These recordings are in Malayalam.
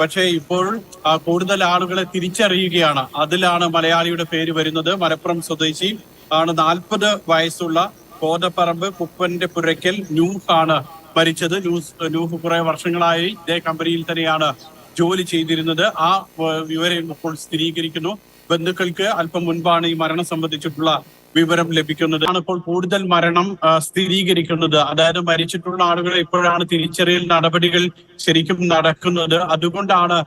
പക്ഷേ ഇപ്പോൾ കൂടുതൽ ആളുകളെ തിരിച്ചറിയുകയാണ്. അതിലാണ് മലയാളിയുടെ പേര് വരുന്നത്. മലപ്പുറം സ്വദേശി ആണ്. നാൽപ്പത് വയസ്സുള്ള കോതപ്പറമ്പ് കുപ്പന്റെ പുരയ്ക്കൽ നൂഹ് ആണ് മരിച്ചത്. ന്യൂസ് നൂഹ് കുറെ വർഷങ്ങളായി ഇതേ കമ്പനിയിൽ തന്നെയാണ് ജോലി ചെയ്തിരുന്നത്. ആ വിവരം ഇപ്പോൾ സ്ഥിരീകരിക്കുന്നു. ബന്ധുക്കൾക്ക് അല്പം മുൻപാണ് ഈ മരണം സംബന്ധിച്ചിട്ടുള്ള വിവരം ലഭിക്കുന്നത്. ആണ് ഇപ്പോൾ കൂടുതൽ മരണം സ്ഥിരീകരിക്കുന്നത്. അതായത് മരിച്ചിട്ടുള്ള ആളുകളെ ഇപ്പോഴാണ് തിരിച്ചറിയൽ നടപടികൾ ശരിക്കും നടക്കുന്നത്. അതുകൊണ്ടാണ്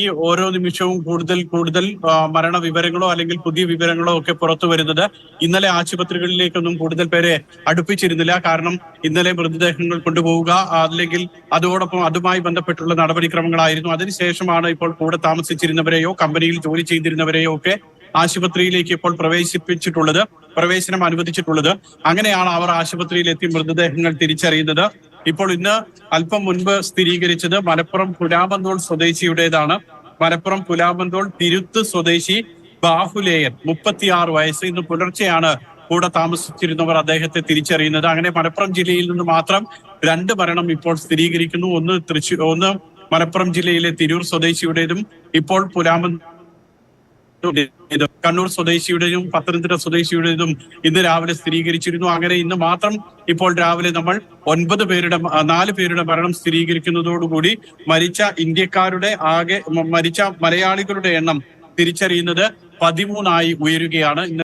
ഈ ഓരോ നിമിഷവും കൂടുതൽ കൂടുതൽ മരണ വിവരങ്ങളോ അല്ലെങ്കിൽ പുതിയ വിവരങ്ങളോ ഒക്കെ പുറത്തു വരുന്നത് ഇന്നലെ ആശുപത്രികളിലേക്കൊന്നും കൂടുതൽ പേരെ അടുപ്പിച്ചിരുന്നില്ല. കാരണം ഇന്നലെ മൃതദേഹങ്ങൾ കൊണ്ടുപോവുക അല്ലെങ്കിൽ അതോടൊപ്പം അതുമായി ബന്ധപ്പെട്ടുള്ള നടപടിക്രമങ്ങളായിരുന്നു. അതിനുശേഷമാണ് ഇപ്പോൾ കൂടെ താമസിച്ചിരുന്നവരെയോ കമ്പനിയിൽ ജോലി ചെയ്തിരുന്നവരെയോ ഒക്കെ ആശുപത്രിയിലേക്ക് ഇപ്പോൾ പ്രവേശിപ്പിച്ചിട്ടുള്ളത് പ്രവേശനം അനുവദിച്ചിട്ടുള്ളത്. അങ്ങനെയാണ് അവർ ആശുപത്രിയിൽ എത്തി മൃതദേഹങ്ങൾ തിരിച്ചറിയുന്നത്. ഇപ്പോൾ ഇന്ന് അല്പം മുൻപ് സ്ഥിരീകരിച്ചത് മലപ്പുറം പുലാമന്തോൾ സ്വദേശിയുടേതാണ്. മലപ്പുറം പുലാമന്തോൾ തിരുത്ത് സ്വദേശി ബാഹുലേയൻ മുപ്പത്തിയാറ് വയസ്സ്. ഇന്ന് പുലർച്ചെയാണ് കൂടെ താമസിച്ചിരുന്നവർ അദ്ദേഹത്തെ തിരിച്ചറിയുന്നത്. അങ്ങനെ മലപ്പുറം ജില്ലയിൽ നിന്ന് മാത്രം രണ്ട് മരണം ഇപ്പോൾ സ്ഥിരീകരിക്കുന്നു. ഒന്ന് തൃശൂർ ഒന്ന് മലപ്പുറം ജില്ലയിലെ തിരൂർ സ്വദേശിയുടേതും ഇപ്പോൾ പുലാമന്തോൾ കണ്ണൂർ സ്വദേശിയുടെയും പത്തനംതിട്ട സ്വദേശിയുടേതും ഇന്ന് രാവിലെ സ്ഥിരീകരിച്ചിരുന്നു. അങ്ങനെ ഇന്ന് മാത്രം ഇപ്പോൾ രാവിലെ നമ്മൾ ഒൻപത് പേരുടെ നാല് പേരുടെ മരണം സ്ഥിരീകരിക്കുന്നതോടുകൂടി മരിച്ച ഇന്ത്യക്കാരുടെ ആകെ മരിച്ച മലയാളികളുടെ എണ്ണം തിരിച്ചറിയുന്നത് പതിമൂന്നായി ഉയരുകയാണ്.